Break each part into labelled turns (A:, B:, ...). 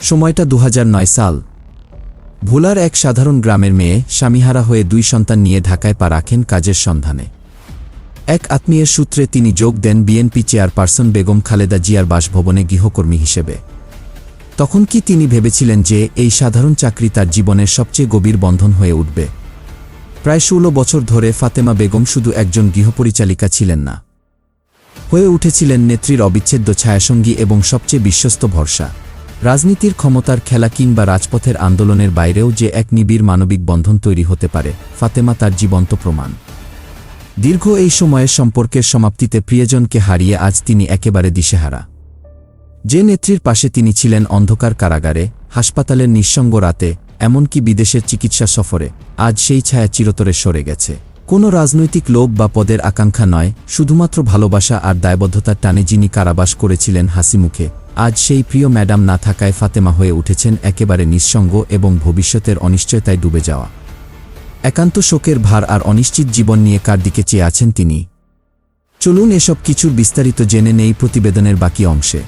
A: সময়টা দু হাজার নয় সাল। ভোলার এক সাধারণ গ্রামের মেয়ে স্বামীহারা হয়ে দুই সন্তান নিয়ে ঢাকায় পা রাখেন কাজের সন্ধানে। এক আত্মীয়ের সূত্রে তিনি যোগ দেন বিএনপি চেয়ারপারসন বেগম খালেদা জিয়ার বাসভবনে গৃহকর্মী হিসেবে। তখন কি তিনি ভেবেছিলেন যে এই সাধারণ চাকরি তার জীবনের সবচেয়ে গভীর বন্ধন হয়ে উঠবে? প্রায় ষোলো বছর ধরে ফাতেমা বেগম শুধু একজন গৃহপরিচালিকা ছিলেন না। হয়ে উঠেছিলেন নেত্রীর অবিচ্ছেদ্য ছায়াসঙ্গী এবং সবচেয়ে বিশ্বস্ত ভরসা। রাজনীতির ক্ষমতার খেলা কিংবা রাজপথের আন্দোলনের বাইরেও যে এক নিবিড় মানবিক বন্ধন তৈরি হতে পারে, ফাতেমা তার জীবন্ত প্রমাণ। দীর্ঘ এই সময়ের সম্পর্কের সমাপ্তিতে প্রিয়জনকে হারিয়ে আজ তিনি একেবারে দিশেহারা। যে নেত্রীর পাশে তিনি ছিলেন অন্ধকার কারাগারে, হাসপাতালের নিঃসঙ্গ রাতে, এমনকি বিদেশের চিকিৎসা সফরে, আজ সেই ছায়া চিরতরে সরে গেছে। কোনো রাজনৈতিক লোভ বা পদের আকাঙ্ক্ষা নয়, শুধুমাত্র ভালোবাসা আর দায়বদ্ধতার টানে যিনি কারাবাস করেছিলেন হাসিমুখে আজ সেই প্রিয় ম্যাডাম না থাকায় ফাতেমা হয়ে উঠেছেন একেবারে নিঃসঙ্গ এবং ভবিষ্যতের অনিশ্চয়তায় ডুবে যাওয়া। একান্ত শোকের ভার আর অনিশ্চিত জীবন নিয়ে কার দিকে চেয়ে আছেন তিনি? চলুন এসব কিছুর বিস্তারিত জেনে নেই প্রতিবেদনের বাকি অংশে।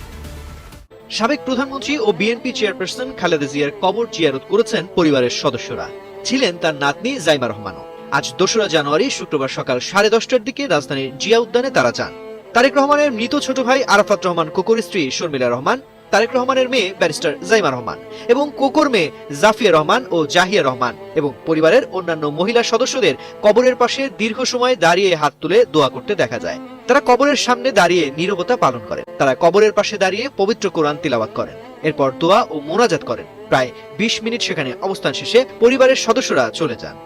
B: সাবেক প্রধানমন্ত্রী ও বিএনপি চেয়ারপারসন খালেদা জিয়ার কবর জিয়ারত করেছেন পরিবারের সদস্যরা। ছিলেন তার নাতনি জাইমা রহমানও। আজ দোসরা জানুয়ারি, শুক্রবার সকাল সাড়ে দশটার দিকে রাজধানীর জিয়া উদ্যানে তারা যান। তারেক রহমানের মৃত ছোট ভাই আরাফাত রহমান কোকর স্ত্রী শর্মিলা রহমান, তারেক রহমানের মেয়ে ব্যারিস্টার জাইমা রহমান এবং কোকর মেয়ে জাফিয়া রহমান ও জাহিয়া রহমান এবং পরিবারের অন্যান্য মহিলা সদস্যদের কবরের পাশে দীর্ঘ সময় দাঁড়িয়ে হাত তুলে দোয়া করতে দেখা যায়। তারা কবরের সামনে দাঁড়িয়ে নীরবতা পালন করেন। তারা কবরের পাশে দাঁড়িয়ে পবিত্র কোরআন তিলাওয়াত করেন। এরপর দোয়া ও মোনাজাত করেন। প্রায় বিশ মিনিট সেখানে অবস্থান শেষে পরিবারের সদস্যরা চলে যান।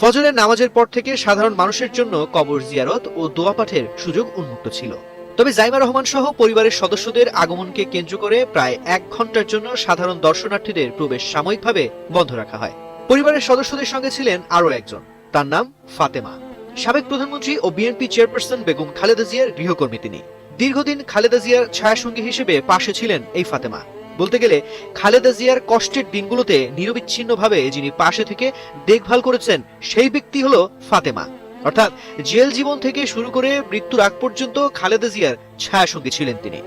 B: ফজরের নামাজের পর থেকে সাধারণ মানুষের জন্য কবর জিয়ারত ও দোয়া পাঠের সুযোগ উন্মুক্ত ছিল। তবে জাইমা রহমান সহ পরিবারের সদস্যদের আগমনকে কেন্দ্র করে প্রায় এক ঘণ্টার জন্য সাধারণ দর্শনার্থীদের প্রবেশ সাময়িকভাবে বন্ধ রাখা হয়। পরিবারের সদস্যদের সঙ্গে ছিলেন আরও একজন। তার নাম ফাতেমা। সাবেক প্রধানমন্ত্রী ও বিএনপি চেয়ারপারসন বেগম খালেদা জিয়ার গৃহকর্মী তিনি। দীর্ঘদিন খালেদা জিয়ার ছায়াসঙ্গী হিসেবে পাশে ছিলেন এই ফাতেমা। বলতে গেলে, খালেদা জিয়ার কষ্টের দিনগুলোতে নিরবিচ্ছিন্নভাবে যিনি পাশে থেকে দেখভাল করেছেন, সেই ব্যক্তি হলো ফাতেমা। অর্থাৎ জেল জীবন থেকে শুরু করে মৃত্যুর আগ পর্যন্ত খালেদা জিয়ার ছায়াসঙ্গী ছিলেন তিনি।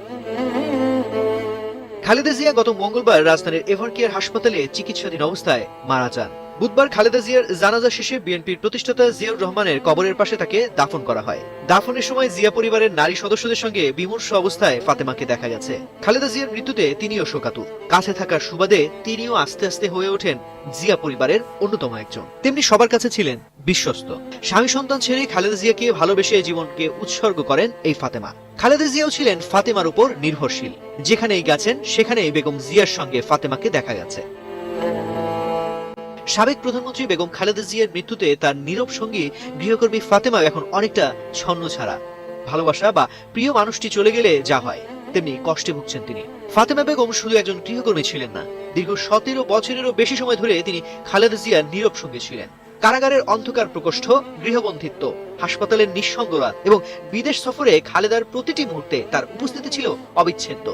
B: খালেদা জিয়া গত মঙ্গলবার রাজধানীর এভারকেয়ার হাসপাতালে চিকিৎসাধীন অবস্থায় মারা যান। বুধবার খালেদা জিয়ার জানাজা শেষে বিএনপির প্রতিষ্ঠাতা জিয়াউর রহমানের কবরের পাশে তাকে দাফন করা হয়। দাফনের সময় জিয়া পরিবারের নারী সদস্যদের সঙ্গে বিমর্ষ অবস্থায় ফাতেমাকে দেখা গেছে। খালেদা জিয়ার মৃত্যুতে তিনিও শোকাতুর। কাছে থাকার সুবাদে তিনিও আস্তে আস্তে হয়ে ওঠেন জিয়া পরিবারের অন্যতম একজন। তেমনি সবার কাছে ছিলেন বিশ্বস্ত। স্বামী সন্তান ছেড়ে খালেদা জিয়াকে ভালোবেসে জীবনকে উৎসর্গ করেন এই ফাতেমা। খালেদা জিয়াও ছিলেন ফাতেমার উপর নির্ভরশীল। যেখানেই গেছেন, সেখানেই বেগম জিয়ার সঙ্গে ফাতেমাকে দেখা গেছে। সাবেক প্রধানমন্ত্রী বেগম খালেদা জিয়ার মৃত্যুতে তার নীরব সঙ্গী গৃহকর্মী ফাতেমা এখন অনেকটা ছন্ন ছাড়া। ভালোবাসা বা প্রিয় মানুষটি চলে গেলে যা হয়, তেমনি কষ্টে ভুগছেন তিনি। ফাতেমা বেগম শুধু একজন গৃহকর্মী ছিলেন না, দীর্ঘ সতেরো বছরেরও বেশি সময় ধরে তিনি খালেদা জিয়ার নীরব সঙ্গী ছিলেন। কারাগারের অন্ধকার প্রকোষ্ঠ, গৃহবন্ধিত্ব, হাসপাতালের নিঃসঙ্গ রাত এবং বিদেশ সফরে খালেদার প্রতিটি মুহূর্তে তার উপস্থিতি ছিল অবিচ্ছেদ্য।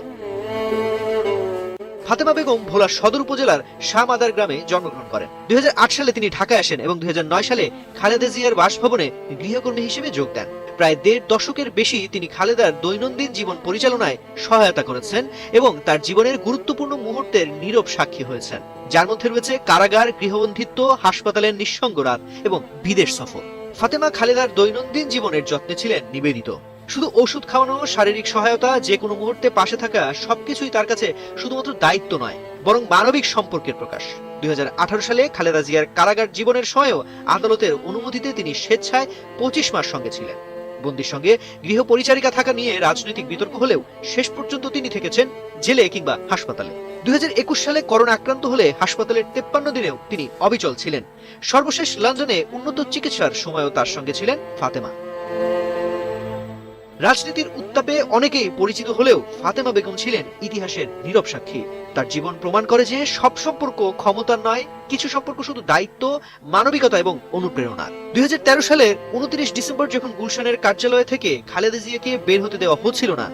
B: ফাতেমা বেগম ভোলা সদর উপজেলার শাহমাদার গ্রামে জন্মগ্রহণ করেন। দুই হাজার আট সালে তিনি ঢাকায় আসেন এবং দুই হাজার নয় সালে খালেদা জিয়ার বাসভবনে গৃহকর্মী হিসেবে যোগ দেন। প্রায় দেড় দশকের বেশি তিনি খালেদার দৈনন্দিন জীবন পরিচালনায় সহায়তা করেছেন এবং তার জীবনের গুরুত্বপূর্ণ মুহূর্তের নীরব সাক্ষী হয়েছেন। যার মধ্যে রয়েছে কারাগার, গৃহবন্ধিত্ব, হাসপাতালের নিঃসঙ্গ রাত এবং বিদেশ সফর। ফাতেমা খালেদার দৈনন্দিন জীবনের যত্নে ছিলেন নিবেদিত। শুধু ওষুধ খাওয়ানো, শারীরিক সহায়তা, যে কোনো মুহূর্তে পাশে থাকা সবকিছুই তার কাছে শুধুমাত্র দায়িত্ব নয়, বরং মানবিক সম্পর্কের প্রকাশ। দুই হাজার আঠারো সালে খালেদা জিয়ার কারাগার জীবনের সময়ও আদালতের অনুমতিতে তিনি স্বেচ্ছায় পঁচিশ মাস সঙ্গে ছিলেন। বন্দির সঙ্গে গৃহ পরিচারিকা থাকা নিয়ে রাজনৈতিক বিতর্ক হলেও শেষ পর্যন্ত তিনি থেকেছেন জেলে কিংবা হাসপাতালে। দুই হাজার একুশ সালে করোনা আক্রান্ত হলে হাসপাতালের তেপ্পান্ন দিনেও তিনি অবিচল ছিলেন। সর্বশেষ লন্ডনে উন্নত চিকিৎসার সময়ও তার সঙ্গে ছিলেন ফাতেমা। রাজনীতির উত্তাপে অনেকেই পরিচিত হলেও ফাতেমা বেগম ছিলেন ইতিহাসের নীরব সাক্ষী। তার জীবন প্রমাণ করে যে সব সম্পর্ক ক্ষমতার নয়, কিছু সম্পর্ক শুধু দায়িত্ব, মানবিকতা এবং অনুপ্রেরণা। দুই সালের উনত্রিশ ডিসেম্বর যখন গুলশানের কার্যালয় থেকে খালেদা জিয়াকে বের হতে দেওয়া হচ্ছিল না,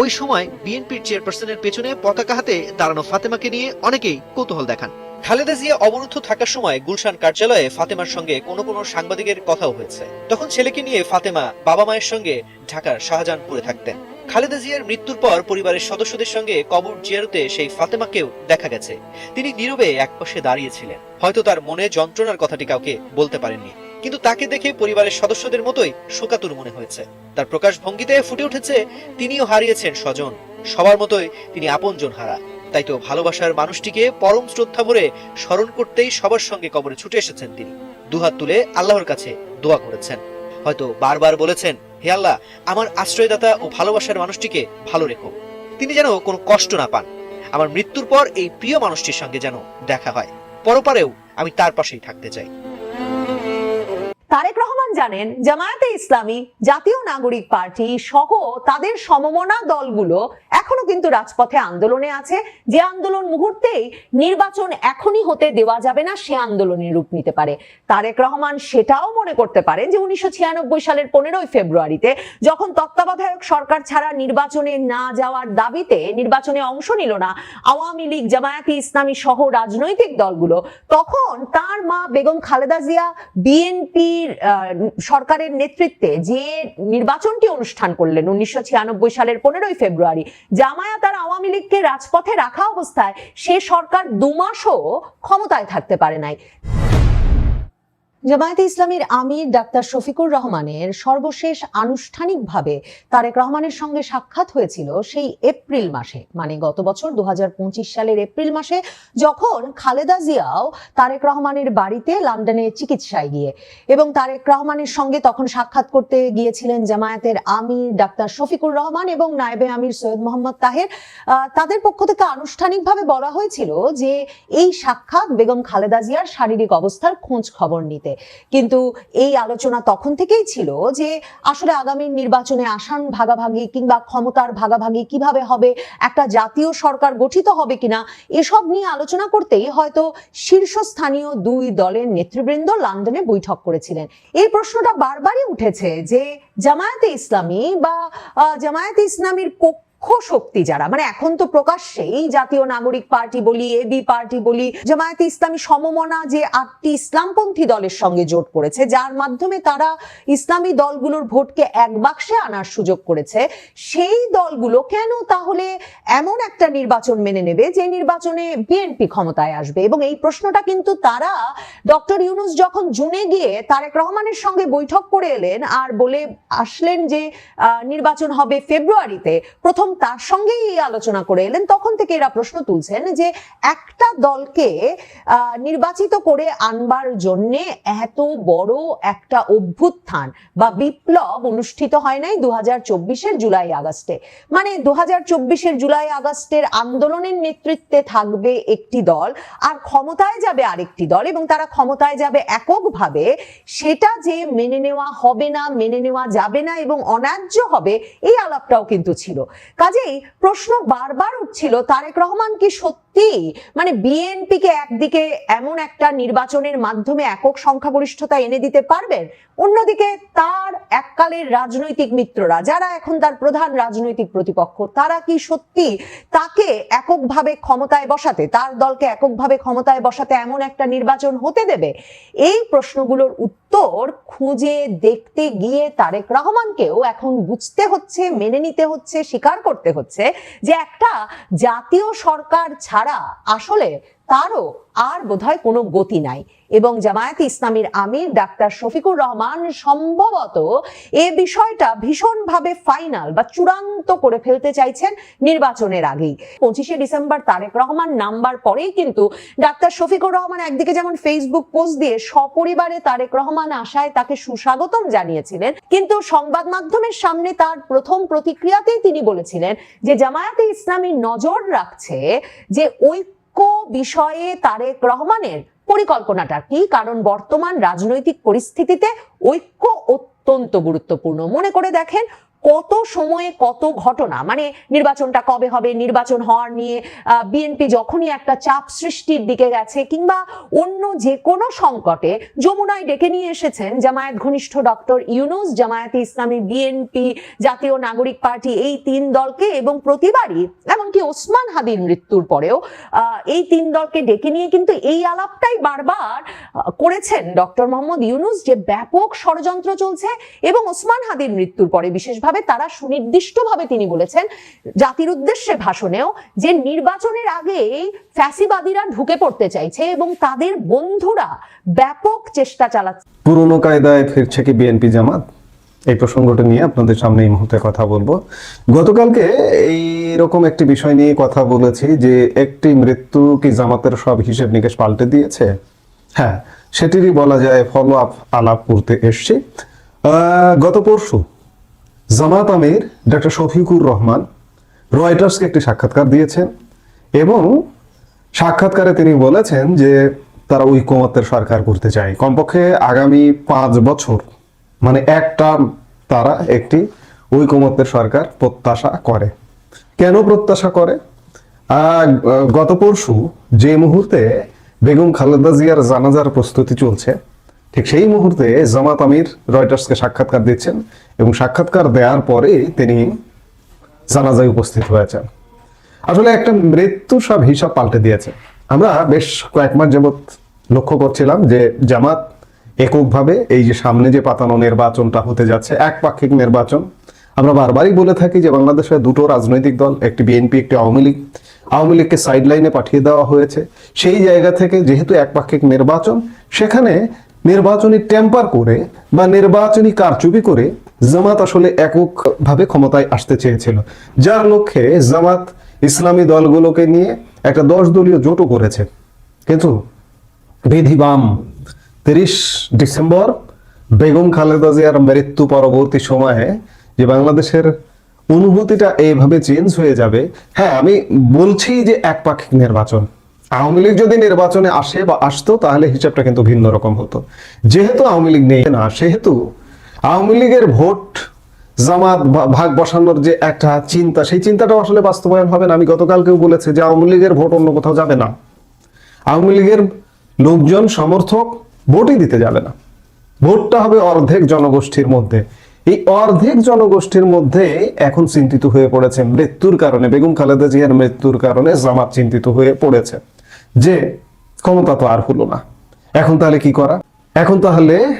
B: ওই সময় বিএনপির চেয়ারপারসনের পেছনে পতাকা হাতে দাঁড়ানো ফাতেমাকে নিয়ে অনেকেই কৌতূহল দেখান। খালেদা জিয়া অবরুদ্ধ থাকার সময় গুলশান কার্যালয়ে ফাতেমার সঙ্গে কোনো কোনো সাংবাদিকের কথাও হয়েছে। তখন ছেলেকে নিয়ে ফাতেমা বাবা মায়ের সঙ্গে ঢাকার শাহজাহানপুরে থাকতেন। খালেদা জিয়ার মৃত্যুর পর পরিবারের সদস্যদের সঙ্গে কবর জিয়ারতে সেই ফাতেমাকেও দেখা গেছে। তিনি নীরবে একপাশে দাঁড়িয়েছিলেন। হয়তো তার মনে যন্ত্রণার কথাটি কাউকে বলতে পারেননি। কিন্তু তাকে দেখে পরিবারের সদস্যদের মতোই শোকাতুর মনে হয়েছে। তার প্রকাশ ভঙ্গিতে ফুটে উঠেছে, তিনিও হারিয়েছেন স্বজন। সবার মতোই তিনি আপনজন হারা। তাই তো ভালোবাসার মানুষটিকে পরম শ্রদ্ধা ভরে স্মরণ করতেই সবার সঙ্গে কবরে ছুটে এসেছেন তিনি। দুহাত তুলে আল্লাহর কাছে দোয়া করেছেন। হয়তো বারবার বলেছেন, হে আল্লাহ, আমার আশ্রয়দাতা ও ভালোবাসার মানুষটিকে ভালো রেখো। তিনি যেন কোনো কষ্ট না পান। আমার মৃত্যুর পর এই প্রিয় মানুষটির সঙ্গে যেন দেখা হয়। পরপারেও আমি তার পাশেই থাকতে চাই।
C: তারেক রহমান জানেন, জামায়াতে ইসলামী, জাতীয় নাগরিক পার্টি সহ তাদের সমমনা দলগুলো এখনও কিন্তু রাজপথে আন্দোলনে আছে। যে আন্দোলন মুহূর্তেই নির্বাচন এখনই হতে দেওয়া যাবে না, সে আন্দোলনের রূপ নিতে পারে। তারেক রহমান সেটাও মনে করতে পারেন যে উনিশশো ছিয়ানব্বই সালের পনেরোই ফেব্রুয়ারিতে যখন তত্ত্বাবধায়ক সরকার ছাড়া নির্বাচনে না যাওয়ার দাবিতে নির্বাচনে অংশ নিল না আওয়ামী লীগ, জামায়াতে ইসলামী সহ রাজনৈতিক দলগুলো, তখন তার মা বেগম খালেদা জিয়া, বিএনপির সরকারের নেতৃত্বে যে নির্বাচনটি অনুষ্ঠান করলেন উনিশশো ছিয়ানব্বই সালের পনেরোই ফেব্রুয়ারি, জামায়াত আর আওয়ামী লীগকে রাজপথে রাখা অবস্থায় সে সরকার দুমাসও ক্ষমতায় থাকতে পারে নাই। জামায়াতে ইসলামীর আমির ডাক্তার শফিকুর রহমানের সর্বশেষ আনুষ্ঠানিকভাবে তারেক রহমানের সঙ্গে সাক্ষাৎ হয়েছিল সেই এপ্রিল মাসে। মানে গত বছর দু হাজার পঁচিশ সালের এপ্রিল মাসে যখন খালেদা জিয়াও তারেক রহমানের বাড়িতে লন্ডনে চিকিৎসায় গিয়ে এবং তারেক রহমানের সঙ্গে তখন সাক্ষাৎ করতে গিয়েছিলেন জামায়াতের আমির ডাক্তার শফিকুর রহমান এবং নায়েবে আমির সৈয়দ মোহাম্মদ তাহের তাদের পক্ষ থেকে আনুষ্ঠানিকভাবে বলা হয়েছিল যে এই সাক্ষাৎ বেগম খালেদা জিয়ার শারীরিক অবস্থার খোঁজ খবর নিতে। কিন্তু এই আলোচনা তখন থেকেই ছিল যে আসলে আগামী নির্বাচনে আসান ভাগাভাগি কিংবা ক্ষমতার ভাগাভাগি কীভাবে হবে, একটা জাতীয় সরকার গঠিত হবে কিনা, এসব নিয়ে আলোচনা করতেই হয়তো শীর্ষস্থানীয় দুই দলের নেতৃবৃন্দ লন্ডনে বৈঠক করেছিলেন। এই প্রশ্নটা বারবারই উঠেছে যে জামায়াতে ইসলামী বা জামায়াতে ইসলামীর পক্ষ শক্তি যারা মানে এখন তো প্রকাশ্যেই জাতীয় নাগরিক পার্টি বলি এবি পার্টি বলি, জামায়াতে ইসলামী সমমনা যে আটটি ইসলামপন্থী দলের সঙ্গে জোট করেছে, যার মাধ্যমে তারা ইসলামী দলগুলোর ভোটকে এক বাক্সে আনার সুযোগ করেছে, সেই দলগুলো কেন তাহলে এমন একটা নির্বাচন মেনে নেবে যে নির্বাচনে বিএনপি ক্ষমতায় আসবে? এবং এই প্রশ্নটা কিন্তু তারা ডক্টর ইউনুস যখন জুনে গিয়ে তারেক রহমানের সঙ্গে বৈঠক করে এলেন আর বলে আসলেন যে নির্বাচন হবে ফেব্রুয়ারিতে, প্রথম তার সঙ্গেই এই আলোচনা করে এলেন, তখন থেকে এরা প্রশ্ন তুলছেন যে একটা দলকে নির্বাচিত করে আনবার জন্যে এত বড় একটা অভ্যুত্থান বা বিপ্লব অনুষ্ঠিত হয় নাই দু হাজার চব্বিশের জুলাই আগস্টে। মানে দু হাজার চব্বিশের জুলাই আগস্টের আন্দোলনের নেতৃত্বে থাকবে একটি দল আর ক্ষমতায় যাবে আরেকটি দল এবং তারা ক্ষমতায় যাবে এককভাবে, সেটা যে মেনে নেওয়া হবে না, মেনে নেওয়া যাবে না এবং অন্যায্য হবে, এই আলাপটাও কিন্তু ছিল। কাজেই প্রশ্ন বারবার উঠছিল তারেক রহমান কি সত্যি মানে বিএনপি কে একদিকে এমন একটা নির্বাচনের মাধ্যমে একক সংখ্যাগরিষ্ঠতা এনে দিতে পারবেন, অন্যদিকে তার এককালের রাজনৈতিক মিত্ররা, যারা এখন তার প্রধান রাজনৈতিক প্রতিপক্ষ, তারা কি সত্যি তাকে এককভাবে ক্ষমতায় বসাতে, তার দলকে এককভাবে ক্ষমতায় বসাতে এমন একটা নির্বাচন হতে দেবে? এই প্রশ্নগুলোর উত্তর খুঁজে দেখতে গিয়ে তারেক রহমানকেও এখন বুঝতে হচ্ছে, মেনে নিতে হচ্ছে, স্বীকার করতে হচ্ছে যে একটা জাতীয় সরকার ছাড়া আসলে তারও আর বোধহয় কোনো গতি নাই। এবং জামায়াতে ইসলামীর আমির ডাক্তার শফিকুর রহমান সম্ভবত এ বিষয়টা ভীষণভাবে ফাইনাল বা চূড়ান্ত করে ফেলতে চাইছেন নির্বাচনের আগেই। পঁচিশে ডিসেম্বর তারেক রহমান নাম্বার পরেই কিন্তু ডাক্তার শফিকুর রহমান একদিকে যেমন ফেসবুক পোস্ট দিয়ে সপরিবারে তারেক রহমান আশায় তাকে সুস্বাগতম জানিয়েছিলেন, কিন্তু সংবাদ মাধ্যমের সামনে তার প্রথম প্রতিক্রিয়াতেই তিনি বলেছিলেন যে জামায়াতে ইসলামী নজর রাখছে যে ঐক্য বিষয়ে তারেক রহমানের পরিকল্পনাটা কি? কারণ বর্তমান রাজনৈতিক পরিস্থিতিতে ঐক্য অত্যন্ত গুরুত্বপূর্ণ। মনে করে দেখেন কত সময়ে কত ঘটনা? মানে নির্বাচনটা কবে হবে? নির্বাচন হওয়ার নিয়ে বিএনপি যখনই একটা চাপ সৃষ্টির দিকে গেছে কিংবা অন্য যে কোনো সংকটে যমুনায় ডেকে নিয়ে এসেছেন জামায়াত ঘনিষ্ঠ ডক্টর ইউনুস, জামায়াতে ইসলামী বিএনপি জাতীয় নাগরিক পার্টি এই তিন দলকে এবং প্রতিবারই, এমনকি ওসমান হাদির মৃত্যুর পরেও এই তিন দলকে ডেকে নিয়ে কিন্তু এই আলাপটাই বারবার করেছেন ডক্টর মোহাম্মদ ইউনুস যে ব্যাপক ষড়যন্ত্র চলছে এবং ওসমান হাদির মৃত্যুর পরে বিশেষভাবে তারা সুনির্দিষ্টভাবে তিনি বলেছেন জাতির উদ্দেশ্যে ভাষণেও যে নির্বাচনের আগেই ফ্যাসিবাদীরা ঢুকে পড়তে চাইছে এবং তাদের বন্ধুরা ব্যাপক চেষ্টা চালাচ্ছে।
D: পুরনো কায়দায় ফিরছে কি বিএনপি জামাত? এই প্রসঙ্গটা নিয়ে আপনাদের সামনে এই মুহূর্তে কথা বলব। গতকালকে এই রকম একটি বিষয় নিয়ে কথা বলেছি যে একটি মৃত্যু কি জামাতের সব হিসেব নিকেশ পাল্টে দিয়েছে? হ্যাঁ সেটিরই বলা যায় ফলো আপ আলাপ করতে এসছি। গত পরশু জামাত আমির ডক্টর শফিকুর রহমান রয়টার্সকে একটি সাক্ষাৎকার দিয়েছেন এবং সাক্ষাৎকারে তিনি বলেছেন যে তারা ঐকমত্যের সরকার করতে চায়। কমপক্ষে আগামী পাঁচ বছর মানে একটা তারা একটি ঐকমত্যের সরকার প্রত্যাশা করে। কেন প্রত্যাশা করে? গত পরশু যে মুহূর্তে বেগম খালেদা জিয়ার জানাজার প্রস্তুতি চলছে ঠিক সেই মুহূর্তে জামাত আমির রয়টার্সকে সাক্ষাৎকার দিচ্ছেন এবং সাক্ষাৎকার দেওয়ার পরে তিনি জানাজায় উপস্থিত হয়েছেন। আসলে একটা মৃত্যু সব হিসাব পাল্টে দিয়েছে। আমরা বেশ কয়েক মাস যাবৎ লক্ষ্য করছিলাম যে জামাত এককভাবে এই যে সামনে যে পাতানো নির্বাচনটা হতে যাচ্ছে, একপাক্ষিক নির্বাচন, আমরা বারবারই বলে থাকি যে বাংলাদেশে দুটো রাজনৈতিক দল, একটি বিএনপি, একটি আওয়ামী লীগ, আওয়ামী লীগকে সাইড লাইনে পাঠিয়ে দেওয়া হয়েছে। সেই জায়গা থেকে যেহেতু একপাক্ষিক নির্বাচন, সেখানে নির্বাচনী টেম্পার করে বা নির্বাচনী কারচুপি করে জামাত আসলে এককভাবে ক্ষমতায় আসতে চেয়েছিল। যার লক্ষ্যে জামাত ইসলামী দলগুলোকে নিয়ে একটা দশ দলীয় জোটও করেছে। কিন্তু বিধিবাম তিরিশ ডিসেম্বর বেগম খালেদা জিয়ার মৃত্যু পরবর্তী সময়ে যে বাংলাদেশের অনুভূতিটা এইভাবে চেঞ্জ হয়ে যাবে হ্যাঁ আমি বলছি যে একপাক্ষিক নির্বাচন। আওয়ামী লীগ যদি নির্বাচনে আসে বা আসতো, তাহলে হিসাবটা কিন্তু ভিন্ন রকম হতো। যেহেতু আওয়ামী লীগ নেই, না, সেহেতু আওয়ামী লীগের ভোট, জামাত ভাগ বসানোর যে একটা চিন্তা, সেই চিন্তাটাও আসলে বাস্তবায়ন হবে না। আমি গতকালকেও বলেছি যে আওয়ামী লীগের ভোট অন্য কোথাও যাবে না। আওয়ামী লীগের লোকজন, সমর্থক ভোটই দিতে যাবে না। ভোটটা হবে অর্ধেক জনগোষ্ঠীর মধ্যে। এই অর্ধেক জনগোষ্ঠীর মধ্যে এখন চিন্তিত হয়ে পড়েছে মৃত্যুর কারণে। বেগম খালেদা জিয়ার মৃত্যুর কারণে জামাত চিন্তিত হয়ে পড়েছে। যে ক্ষমতা তো আর হলো না। এখন তাহলে কি করা? এখন তাহলে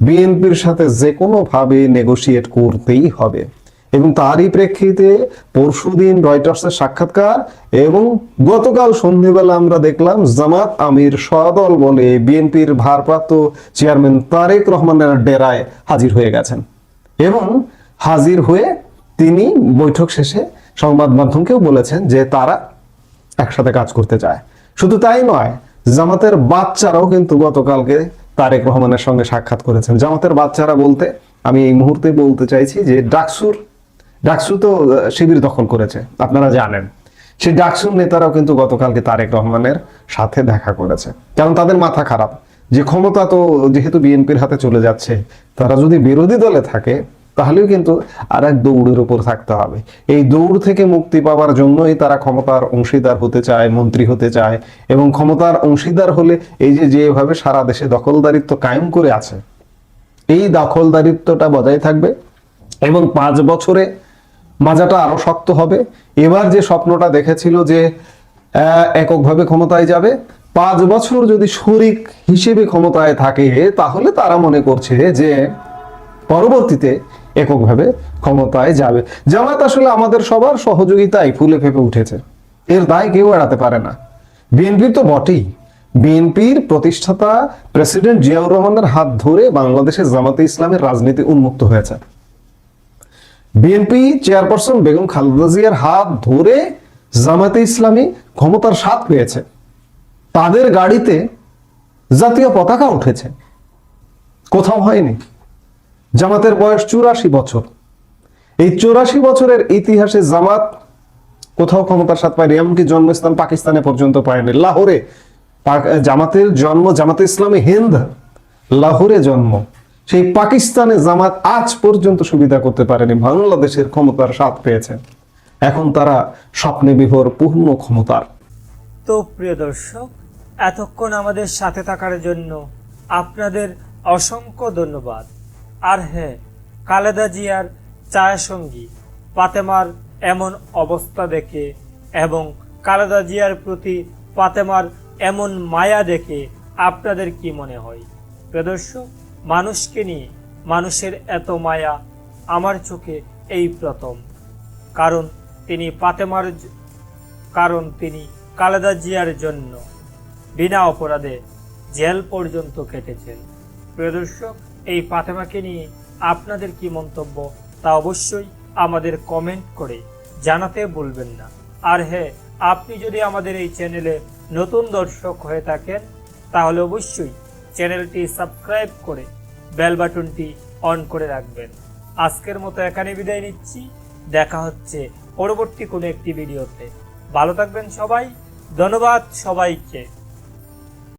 D: বিএনপির সাথে যে কোনো ভাবে নেগোশিয়েট করতেই হবে। এবং তারই প্রেক্ষিতে পরশুদিন রয়টার্সের সাক্ষাৎকার এবং গতকাল সন্ধ্যেবেলা আমরা দেখলাম জামাত আমির সদল বলে বিএনপির ভারপ্রাপ্ত চেয়ারম্যান তারেক রহমানের ডেরায় হাজির হয়ে গেছেন। এবং হাজির হয়ে তিনি বৈঠক শেষে সংবাদ মাধ্যমকেও বলেছেন যে তারা একসাথে কাজ করতে চায়। শুধু তাই নয়, জামাতের বাচ্চারাও কিন্তু গতকালকে তারেক রহমানের সঙ্গে সাক্ষাৎ করেছেন। জামাতের বাচ্চারা বলতে, আমি এই মুহূর্তে বলতে চাইছি যে ডাকসুর, ডাকসু তো শিবির দখল করেছে, আপনারা জানেন। সেই ডাকসুর নেতারাও কিন্তু গতকালকে তারেক রহমানের সাথে দেখা করেছে। কারণ তাদের মাথা খারাপ। যে ক্ষমতা তো যেহেতু বিএনপির হাতে চলে যাচ্ছে, তারা যদি বিরোধী দলে থাকে তাহলেও কিন্তু আর এক দৌড়ের উপর থাকতে হবে। এই দৌড় থেকে মুক্তি পাওয়ার জন্যই তারা ক্ষমতার অংশীদার হতে চায়, মন্ত্রী হতে চায় এবং ক্ষমতার অংশীদার হলে এই যে যেভাবে সারা দেশে দখলদারিত্ব কায়েম করে আছে, এই দখলদারিত্বটা বজায় থাকবে এবং পাঁচ বছরে মাজাটা আরও শক্ত হবে। এবার যে স্বপ্নটা দেখেছিল যে এককভাবে ক্ষমতায় যাবে, পাঁচ বছর যদি শরিক হিসেবে ক্ষমতায় থাকে, তাহলে তারা মনে করছে যে পরবর্তীতে এককভাবে ক্ষমতায় যাবে। জামাত আসলে আমাদের সবার সহযোগিতায় ফুলে ফেপে উঠেছে। এর দায় কেউ এড়াতে পারে না। বিএনপি তো বটেই। বিএনপির প্রতিষ্ঠাতা প্রেসিডেন্ট জিয়াউর রহমানের হাত ধরে বাংলাদেশের জামাতে ইসলামের রাজনীতি উন্মুক্ত হয়েছে। বিএনপি চেয়ারপারসন বেগম খালেদা জিয়ার হাত ধরে জামাতে ইসলামী ক্ষমতার স্বাদ পেয়েছে। তাদের গাড়িতে জাতীয় পতাকা উঠেছে। কোথাও হয়নি। জামাতের বয়স চুরাশি বছর। এই চুরাশি বছরের ইতিহাসে জামাত কোথাও ক্ষমতার স্বাদ পায়নি, এমনকি জন্মস্থান পাকিস্তানে পর্যন্ত পায়নি। লাহোরে জামাতের জন্ম, জামাতে ইসলামী হিন্দ লাহোরে জন্ম। সেই পাকিস্তানে জামাত আজ পর্যন্ত সুবিধা করতে পারেনি, বাংলাদেশের ক্ষমতার স্বাদ পেয়েছে। এখন তারা স্বপ্নে বিভোর পূর্ণ ক্ষমতার।
E: তো প্রিয় দর্শক, এতক্ষণ আমাদের সাথে থাকার জন্য আপনাদের অসংখ্য ধন্যবাদ। আর হ্যাঁ খালেদা জিয়ার ছায়াসঙ্গী পাতেমার এমন অবস্থা দেখে এবং খালেদা জিয়ার প্রতি পাতেমার এমন মায়া দেখে আপনাদের কি মনে হয়? প্রিয় দর্শক, মানুষকে নিয়ে, মানুষের এত মায়া আমার চোখে এই প্রথম। কারণ তিনি পাতেমার কারণ তিনি কালেদা জিয়ার জন্য বিনা অপরাধে জেল পর্যন্ত কেটেছেন। প্রিয় দর্শক এই ফাতেমাকে নিয়ে আপনাদের কি মন্তব্য তা অবশ্যই আমাদের কমেন্ট করে জানাতে ভুলবেন না। আর হ্যাঁ আপনি যদি আমাদের এই চ্যানেলে নতুন দর্শক হয়ে থাকেন, তাহলে অবশ্যই চ্যানেলটি সাবস্ক্রাইব করে বেল বাটনটি অন করে রাখবেন। আজকের মতো এখানে বিদায় নিচ্ছি। দেখা হচ্ছে পরবর্তী কোনো একটি ভিডিওতে। ভালো থাকবেন সবাই। ধন্যবাদ সবাইকে।